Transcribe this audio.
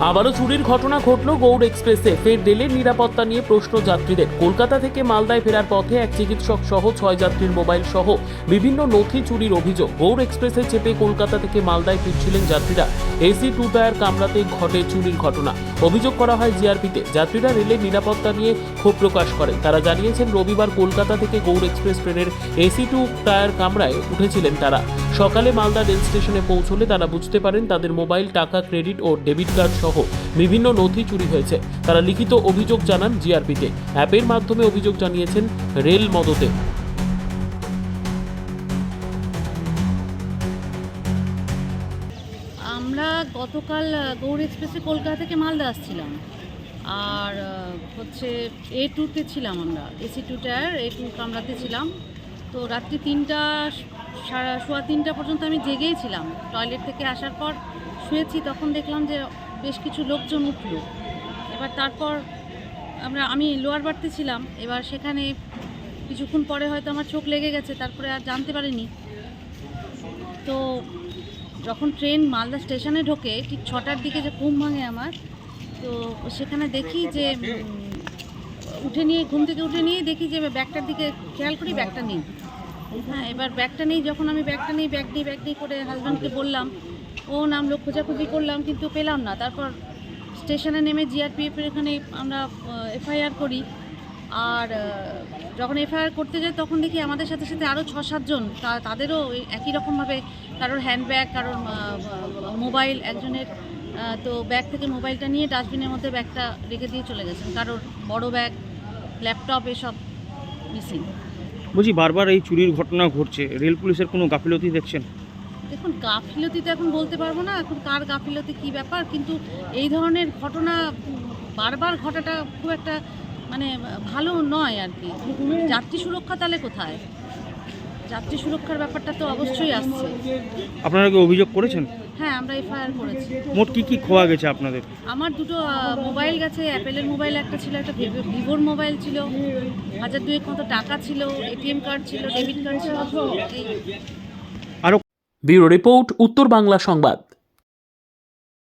আবারও চুরির ঘটনা ঘটল গৌড় এক্সপ্রেসে। ফের রেলের নিরাপত্তা নিয়ে প্রশ্ন যাত্রীদের। কলকাতা থেকে মালদায় ফেরার পথে এক চিকিৎসক সহ ছয় যাত্রীর মোবাইল সহ বিভিন্ন নথি চুরির অভিযোগ। গৌড় এক্সপ্রেসে চেপে কলকাতা থেকে মালদায় ফিরছিলেন যাত্রীরা। এসি টু টায়ার কামরাতে ঘটে চুরির ঘটনা। অভিযোগ করা হয় জিআরপিতে। যাত্রীরা রেলের নিরাপত্তা নিয়ে ক্ষোভ প্রকাশ করেন। তারা জানিয়েছেন, রবিবার কলকাতা থেকে গৌড় এক্সপ্রেস ট্রেনের এসি টু টায়ার কামরায় উঠেছিলেন তারা। সকালে মালদা রেল স্টেশনে পৌঁছলে তারা বুঝতে পারেন তাদের মোবাইল, টাকা, ক্রেডিট ও ডেবিট কার্ড সহ বিভিন্ন নথি চুরি হয়েছে। তারা লিখিত অভিযোগ জানান জিআরপিতে। অ্যাপের মাধ্যমে অভিযোগ জানিয়েছেন রেল মদতে। আমরা গতকাল গৌড় এক্সপ্রেসে কলকাতা থেকে মালদা আসছিলাম। আর হচ্ছে এ টুতে ছিলাম আমরা। A C two tier A two কামরাতে ছিলাম। তো রাত্রি তিনটা সারা সোয়া তিনটা পর্যন্ত আমি জেগেই ছিলাম টয়লেট থেকে আসার পর শুয়েছি, তখন দেখলাম যে বেশ কিছু লোকজন উঠল। এবার তারপর আমরা, আমি লোয়ার বাড়তে ছিলাম, এবার সেখানে কিছুক্ষণ পরে হয়তো আমার চোখ লেগে গেছে, তারপরে আর জানতে পারিনি। তো যখন ট্রেন মালদা স্টেশনে ঢোকে, ঠিক ছটার দিকে যে ঘুম ভাঙে আমার, তো সেখানে দেখি যে উঠে নিয়ে, ঘুম থেকে উঠে নিয়ে দেখি যে ব্যাগটার দিকে, খেয়াল করি ব্যাগটা নেই। হ্যাঁ এবার ব্যাগটা নেই, যখন আমি ব্যাগটা নেই, ব্যাগ নেই ব্যাগ নেই করে হাজব্যান্ডকে বললাম, ও নামলো খোঁজাখুঁজি করলাম, কিন্তু পেলাম না। তারপর স্টেশনে নেমে জিআরপিএফের এখানে আমরা এফআইআর করি। আর যখন এফআইআর করতে যাই, তখন দেখি আমাদের সাথে সাথে আরও ছ সাতজন তা- তাদেরও একই রকমভাবে কারোর হ্যান্ডব্যাগ কারোর মোবাইল একজনের তো ব্যাগ থেকে মোবাইলটা নিয়ে ডাস্টবিনের মধ্যে ব্যাগটা রেখে দিয়ে চলে গেছেন। কারোর বড় ব্যাগ ল্যাপটপ এসব মিসিং বলছি, বারবার এই চুরির ঘটনা ঘটছে। রেল পুলিশের কোনো গাফিলতি দেখছেন? দেখুন, গাফিলতি তো এখন বলতে পারব না। এখন কার গাফিলতি, কি ব্যাপার? কিন্তু এই ধরনের ঘটনা বারবার ঘটাটা খুব একটা মানে ভালো নয় আর কি। যাত্রী সুরক্ষা তাহলে কোথায়? যাত্রী সুরক্ষার ব্যাপারটা তো অবশ্যই আসছে। আপনারা কি অভিযোগ করেছেন? হ্যাঁ আমরা এফআইআর করেছি। মোট কি কি খোয়া গেছে আপনাদের? আমার দুটো মোবাইল গেছে অ্যাপেলের মোবাইল একটা ছিল একটা ভিভো- ভিভোর মোবাইল ছিল। হাজার দুয়েক মতো টাকা ছিল এটিএম কার্ড ছিল ডেবিট কার্ড ছিল। এই ব্যুরো রিপোর্ট উত্তর বাংলা সংবাদ।